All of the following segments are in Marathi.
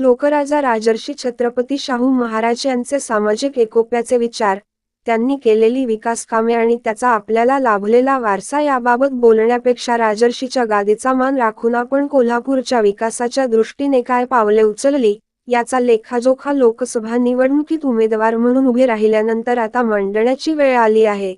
लोकराजा राजर्षी छत्रपती शाहू महाराज यांचे सामाजिक एकोप्याचे विचार त्यांनी केलेली विकास कामे आणि त्याचा आपल्याला लाभलेला वारसा याबाबत बोलण्यापेक्षा राजर्षीच्या गादीचा मान राखून आपण कोल्हापूरच्या विकासाच्या दृष्टीने काय पावले उचलली याचा लेखाजोखा लोकसभा निवडणुकीत उमेदवार म्हणून उभे राहिल्यानंतर आता मांडण्याची वेळ आली आहे.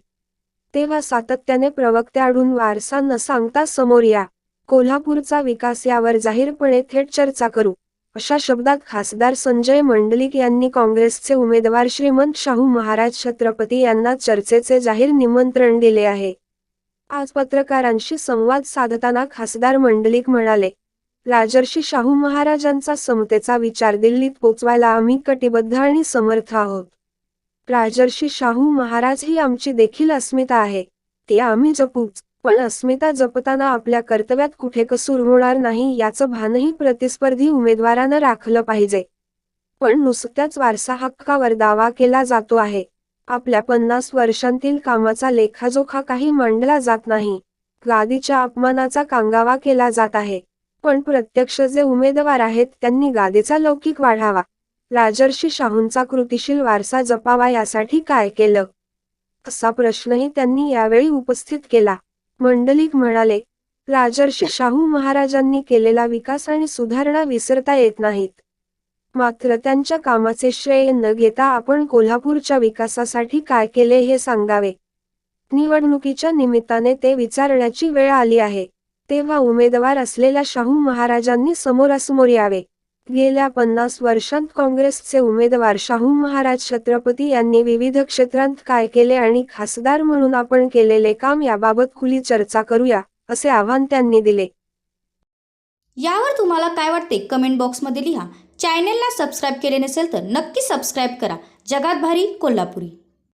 तेव्हा सातत्याने प्रवक्त्याकडून वारसा न सांगता समोर या कोल्हापूरचा विकास यावर जाहीरपणे थेट चर्चा करू. अशा शब्दात खासदार संजय मंडलिक यांनी काँग्रेसचे उमेदवार श्रीमंत शाहू महाराज छत्रपती यांना चर्चेचे जाहीर निमंत्रण दिले आहे. आज पत्रकारांशी संवाद साधताना खासदार मंडलिक म्हणाले राजर्षी शाहू महाराजांचा समतेचा विचार दिल्लीत पोचवायला आम्ही कटिबद्ध आणि समर्थ आहोत. राजर्षी शाहू महाराज ही आमची देखील अस्मिता आहे ते आम्ही जपूच. पण अस्मिता जपताना आपल्या कर्तव्यात कुठे कसूर होणार नाही याचं भानही प्रतिस्पर्धी उमेदवारानं राखलं पाहिजे. पण नुसत्याच वारसा हक्कावर दावा केला जातो आहे. आपल्या पन्नास वर्षांतील कामाचा लेखाजोखा काही मांडला जात नाही. गादीच्या अपमानाचा कांगावा केला जात आहे. पण प्रत्यक्ष जे उमेदवार आहेत त्यांनी गादीचा लौकिक वाढावा. राजर्षी शाहूंचा कृतिशील वारसा जपावा यासाठी काय केलं? असा प्रश्नही त्यांनी यावेळी उपस्थित केला. मंडलिक म्हणाले राजर्षी शाहू महाराजांनी केलेला विकास आणि सुधारणा विसरता येत नाहीत. मात्र त्यांच्या कामाचे श्रेय न घेता आपण कोल्हापूरच्या विकासासाठी काय केले हे सांगावे. निवडणुकीच्या निमित्ताने ते विचारण्याची वेळ आली आहे तेव्हा उमेदवार असलेल्या शाहू महाराजांनी समोरासमोर यावे. गेल्या पन्नास वर्षांत काँग्रेसचे उमेदवार शाहू महाराज छत्रपती यांनी विविध क्षेत्रांत काय केले आणि खासदार म्हणून आपण केलेले काम याबाबत खुली चर्चा करूया असे आव्हान त्यांनी दिले. यावर तुम्हाला काय वाटते कमेंट बॉक्समध्ये लिहा. चॅनेलला सबस्क्राईब केले नसेल तर नक्की सबस्क्राईब करा. जगात भारी कोल्हापुरी.